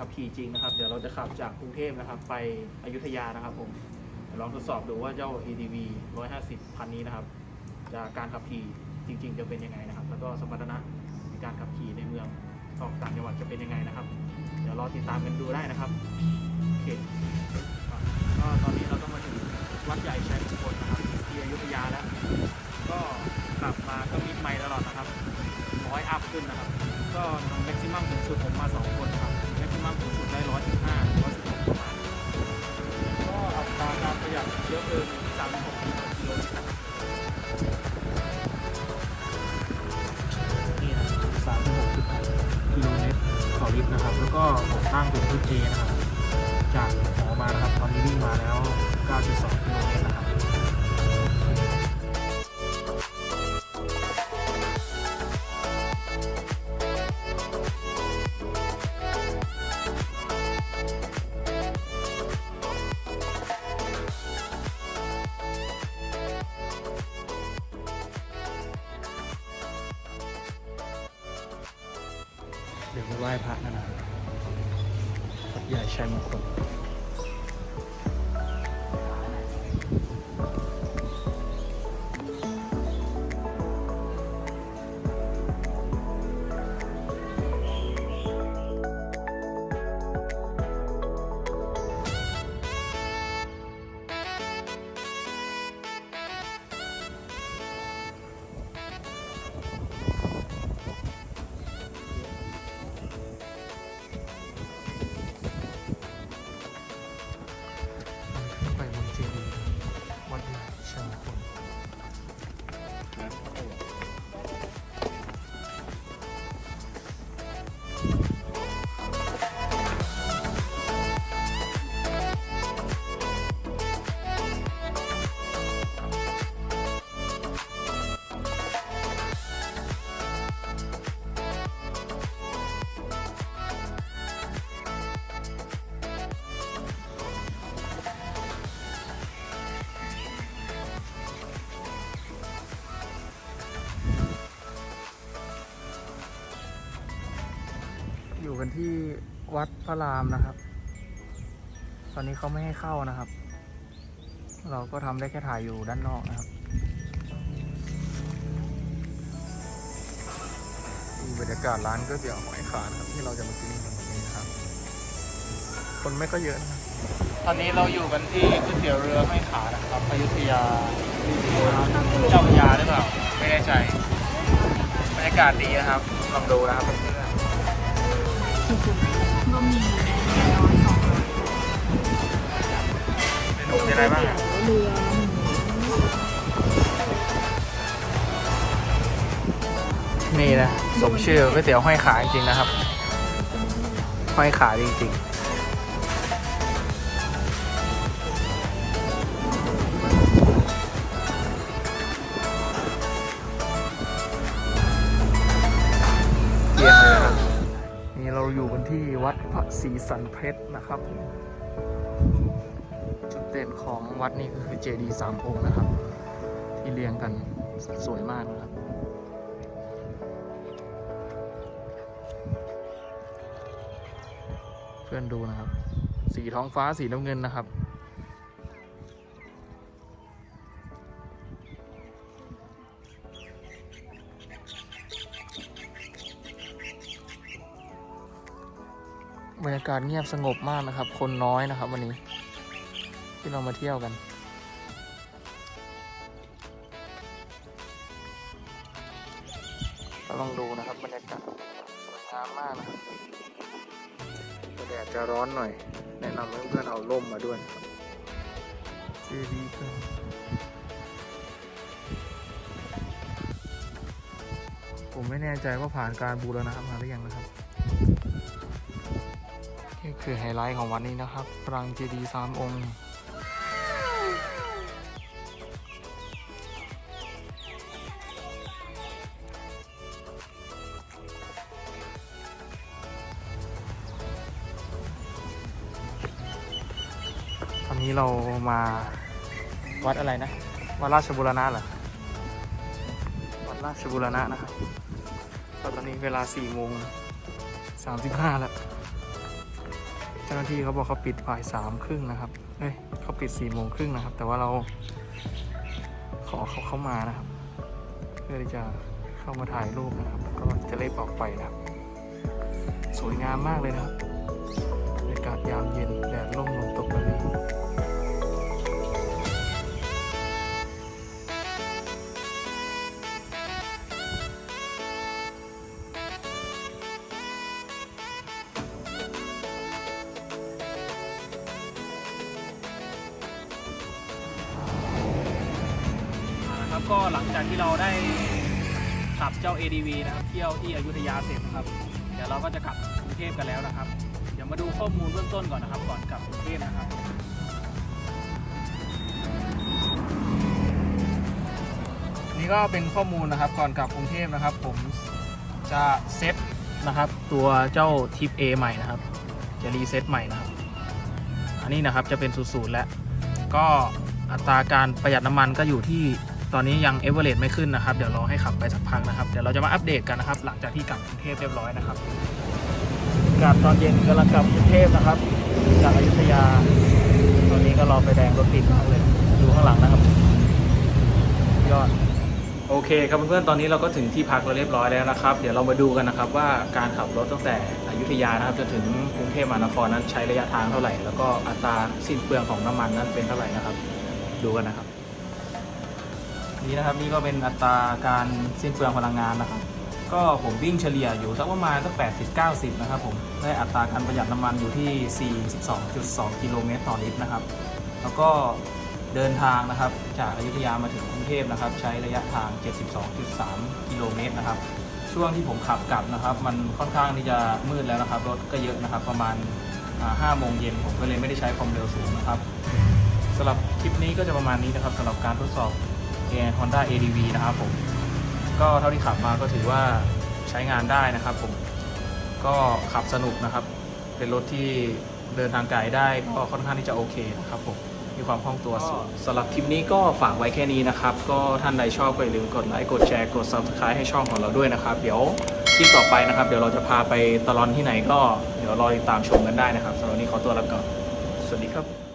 ขับขี่จริงนะครับ เดี๋ยวเราจะขับจากกรุงเทพนะครับ ไปอยุธยานะครับผมลองทดสอบดูว่าเจ้า ADV 150คันนี้นะครับจะการขับขี่จริง ๆ จะเป็นยังไงนะครับ แล้วก็สมรรถนะในการขับขี่ในเมืองออกต่างจังหวัดจะเป็นยังไงนะครับ เดี๋ยวรอติดตามกันดูได้นะครับโอเค กินสามหกกิโลนี่นะ36.8กิโลเมตรต่อลิตรนะครับ แล้วก็ผมตั้งเป็นพื้นเอนะครับ จากหอมานะครับ ตอนนี้วิ่งมาแล้ว 9.2กิโล เดี๋ยวไปไหว้พระกันนะครับวัดใหญ่ชัยมงคล อยู่กันที่วัดพระรามนะครับ ตอนนี้เขาไม่ให้เข้านะครับ เราก็ทำได้แค่ถ่ายอยู่ด้านนอกนะครับดูบรรยากาศร้านก๋วยเตี๋ยวหอยขานะครับที่เราจะมากินกันวันนี้นครับ คนไม่ก็เยอะนะครับ ตอนนี้เราอยู่กันที่ก๋วยเตี๋ยวเรือห้อยขานะครับอยุธยาเจ้าพระยาหรือเปล่า ไม่แน่ใจ บรรยากาศดีนะครับ ลองดูนะครับ อะไรบ้างอะเรือนี่นะสมชื่อก๋วยเตี๋ยวห้อยขาจริงๆนะครับ ห้อยขาจริงๆเกียงเลยนะครับนี่เราอยู่กันที่วัดพระศรีสันเพชรนะครับ จุดเด่นของวัดนี้ก็คือเจดีย์สามองค์นะครับ ที่เรียงกันสวยมากนะครับเพื่อนดูนะครับ สีท้องฟ้าสีน้ำเงินนะครับบรรยากาศเงียบสงบมากนะครับ คนน้อยนะครับวันนี้ ที่เรามาเที่ยวกันก็ลองดูนะครับบรรยากาศสวยงามมากนะครับแต่แดดจะร้อนหน่อย แนะนำให้เพื่อนเอาร่มมาด้วยนะครับเจดีย์ครับผมไม่แน่ใจว่าผ่านการบูรณะมาหรือยังนะครับนี่คือไฮไลท์ของวันนี้นะครับปรางเจดีย์สามองค์ นนี้เรามาวัดอะไรนะ วัดราชบุรณะเหรอ วัดราชบุรณะนะครับตอนนี้เวลา4โมง35 แล้ว เจ้าหน้าที่เขาบอกเขาปิดบ่ายสามครึ่งนะครับ เอ้ยเขาปิดสี่โมงครึ่งนะครับ แต่ว่าเราขอเขาเข้ามานะครับ เพื่อที่จะเข้ามาถ่ายรูปนะครับ ก็จะเล่ออกไปนะครับ สวยงามมากเลยนะครับบรรยากาศยามเย็น แดดร่มลมตก ก็หลังจากที่เราได้ขับเจ้า ADV นะครับเที่ยวที่อยุธยาเสร็จนะครับ เดี๋ยวเราก็จะกลับกรุงเทพกันแล้วนะครับ เดี๋ยวมาดูข้อมูลเบื้องต้นก่อนนะครับก่อนกลับกรุงเทพนะครับนี่ก็เป็นข้อมูลนะครับก่อนกลับกรุงเทพนะครับ ผมจะเซตนะครับ ตัวเจ้าทิป A ใหม่นะครับ จะรีเซ็ตใหม่นะครับ อันนี้นะครับจะเป็นศูนย์แล้วก็อัตราการประหยัดน้ำมันก็อยู่ที่ ตอนนี้ยังเอเวอเรไม่ขึ้นนะครับ เดี๋ยวรอให้ขับไปสักพักนะครับ เดี๋ยวเราจะมาอัปเดตกันนะครับ หลังจากที่กลับกรุงเทพเรียบร้อยนะครับกลับตอนเย็นกำลังกลับกรุงเทพนะครับ จากอยุธยา ตอนนี้ก็รอไฟแดงรถติดมากเลยดูข้างหลังนะครับ ยอดโอเคครับเพื่อนๆ ตอนนี้เราก็ถึงที่พักเราเรียบร้อยแล้วนะครับ เดี๋ยวเรามาดูกันนะครับว่าการขับรถตั้งแต่อยุธยานะครับจนถึงกรุงเทพมหานครนั้นใช้ระยะทางเท่าไหร่ แล้วก็อัตราสิ้นเปลืองของน้ำมันนั้นเป็นเท่าไหร่นะครับ ดูกันนะครับ นี่นะครับนี่ก็เป็นอัตราการสิ้นเปลืองพลังงานนะครับ ก็ผมวิ่งเฉลี่ยอยู่สักประมาณสัก80 90 นะครับผมได้อัตราการประหยัดน้ำมันอยู่ที่ 42.2 กิโลเมตรต่อลิตรนะครับ แล้วก็เดินทางนะครับ จากอยุธยามาถึงกรุงเทพนะครับ ใช้ระยะทาง 72.3 กิโลเมตรนะครับ ช่วงที่ผมขับกลับนะครับ มันค่อนข้างที่จะมืดแล้วนะครับรถก็เยอะนะครับ ประมาณ5โมงเย็นผมก็เลยไม่ได้ใช้ความเร็วสูงนะครับสำหรับคลิปนี้ก็จะประมาณนี้นะครับสำหรับการทดสอบ Honda ADV นะครับผม ก็เท่าที่ขับมาก็ถือว่าใช้งานได้นะครับผม ก็ขับสนุกนะครับ เป็นรถที่เดินทางไกลได้ก็ค่อนข้างที่จะโอเคนะครับผมมีความคล่องตัวสูงสำหรับคลิปนี้ก็ฝากไว้แค่นี้นะครับ ก็ท่านใดชอบก็อย่าลืมกดไลค์กดแชร์กด Subscribe ให้ช่องของเราด้วยนะครับ เดี๋ยวคลิปต่อไปนะครับ เดี๋ยวเราจะพาไปตลอนที่ไหนก็เดี๋ยวรอติดตามชมกันได้นะครับสำหรับวันนี้ขอตัวลาไปก่อนสวัสดีครับ